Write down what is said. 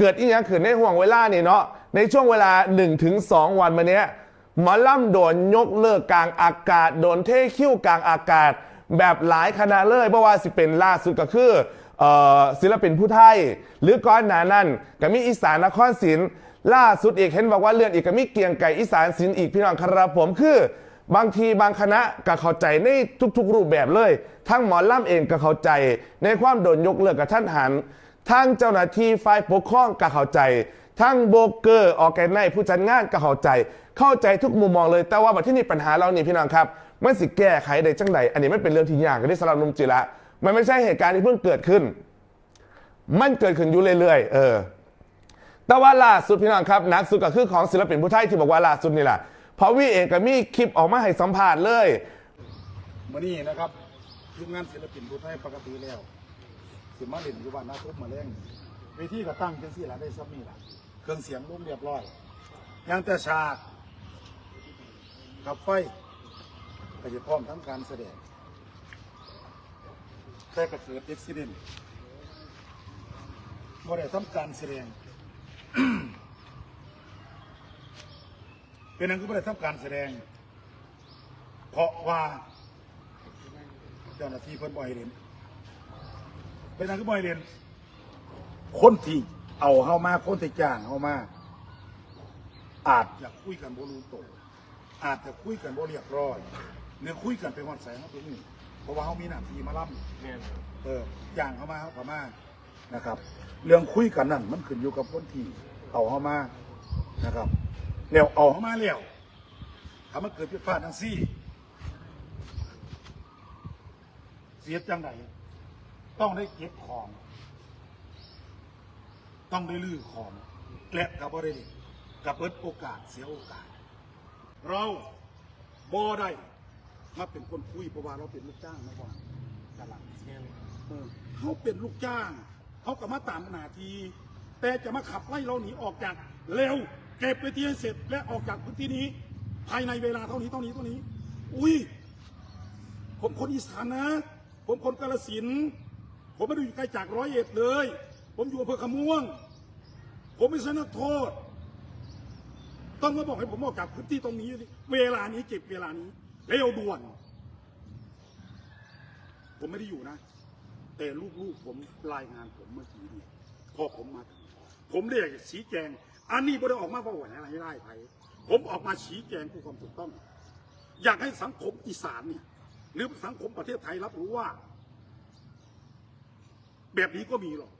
เกิดอีกอย่างขึ้นในห่วงเวลานี่เนาะในช่วงเวลา 1-2 วันมาเนี้ยหมอล่ำโดนยกเลิกกลางอากาศ โดนเทคิ้วกลางอากาศ แบบหลายคณะเลยเพราะว่าสิเป็นล่าสุดก็คือออศิลปินผู้ไทย หรือก้อนหนานั่นก็มีอีสานนครศิลป์ล่าสุดอีกเห็นบอกว่าเลื่อนอีกก็มีเกียงไก่อีสานศิลป์อีกพี่น้องครับผมคือ บางทีบางคณะก็เข้าใจในทุกๆ รูปแบบเลย ทั้งหมอล่ำเองก็เข้าใจ ในความโดนยกเลิกกับท่านหันทั้งเจ้าหน้าที่ฝ่ายปกครองก็เข้าใจ ทั้งโบรกเกอร์ออกแกนไนผู้จัดงานก็เข้าใจ เข้าใจทุกมุมมองเลย แต่ว่าบัดที่นี่ปัญหาเรานี่พี่น้องครับมันสิแก้ไขได้จังใดอันนี้ไม่เป็นเรื่องที่ยากกันที่สำหรับนุ่มจิระมันไม่ใช่เหตุการณ์ที่เพิ่งเกิดขึ้น มันเกิดขึ้นอยู่เรื่อยๆเออแต่ว่าล่าสุดพี่น้องครับนักสุดก็คือของศิลปินผู้ไทยที่บอกว่าล่าสุดนี่แหละ พราะวิเองก็มีคลิปออกมาให้สัมภาษณ์เลยมื่อนี้นะครับทีมงานศิลปินผู้ไทยปกติแล้วสิมาเล่นอยู่บ้านนาทุบมาเล่งเวทีก็ตั้งจังสี่หละได้ซับนี่ละเครื่องเสียงรุ่มเรียบร้อยยังแต่ฉากกับไฟก็จะพร้อมทั้งการแสดงแต่ก็เกิดอุบิเหตุบ่ได้ทำการแสดง เป็นนั้นก็บ่ได้ทำการแสดง เพราะว่าเจ้าหน้าที่เพิ่นบ่ให้เรียนเป็นอันก็บ่ให้เรียนคนที่เอาเฮามาคนที่จ้างเฮามา อาจจะคุยกันบ่รู้โตวอาจจะคุยกันบ่เรียบร้อยหรือคุยกันเป็นวันแสงเฮาตรงนี้เพราะว่าเฮามีหน้าที่มาล่ำเออจ้างเฮามาเฮาก็มานะครับ เรื่องคุยกันนั่นมันขึ้นอยู่กับคนที่เอาเฮามานะครับ แล้วเอาเฮามาแล้วถ้ามันเกิดผิดพลาดจังซี่ เสียจังไหนต้องได้เก็บของ ต้องได้ลื้อของแกละกับบริเวณกับเปิดโอกาสเสียโอกาส เราบ่ได้มาเป็นคนคุยเพราะว่าเราเป็นลูกจ้างนะว่าตลาดเขาเป็นลูกจ้าง เขาก็มาตามหน้าที่แต่จะมาขับไล่เราหนีออกจากเร็ว เก็บไปที่ให้เสร็จและออกจากพื้นที่นี้ ภายในเวลาเท่านี้เท่านี้เท่านี้ อุ้ยผมคนอีสานนะ ผมคนกาลสินผมไม่ได้อยู่ไกลจากร้อยเอ็ดเลย ผมอยู่อำเภอขม่วง ผมไม่ใช่นักโทษ ต้องมาบอกให้ผมออกจากพื้นที่ตรงนี้ เวลานี้เก็บเวลานี้เร็วด่วน ผมไม่ได้อยู่นะ แต่ลูกๆผมรายงานผมเมื่อกี้นี่พอผมมาถึงผมเรียกชี้แจง อันนี้ไม่ได้ออกมาบอกว่าอะไรไม่ได้ไผผมออกมาชี้แจงผู้ความถูกต้อง อยากให้สังคมอีสานเนี่ยหรือสังคมประเทศไทยรับรู้ว่า แบบนี้ก็มีหรอก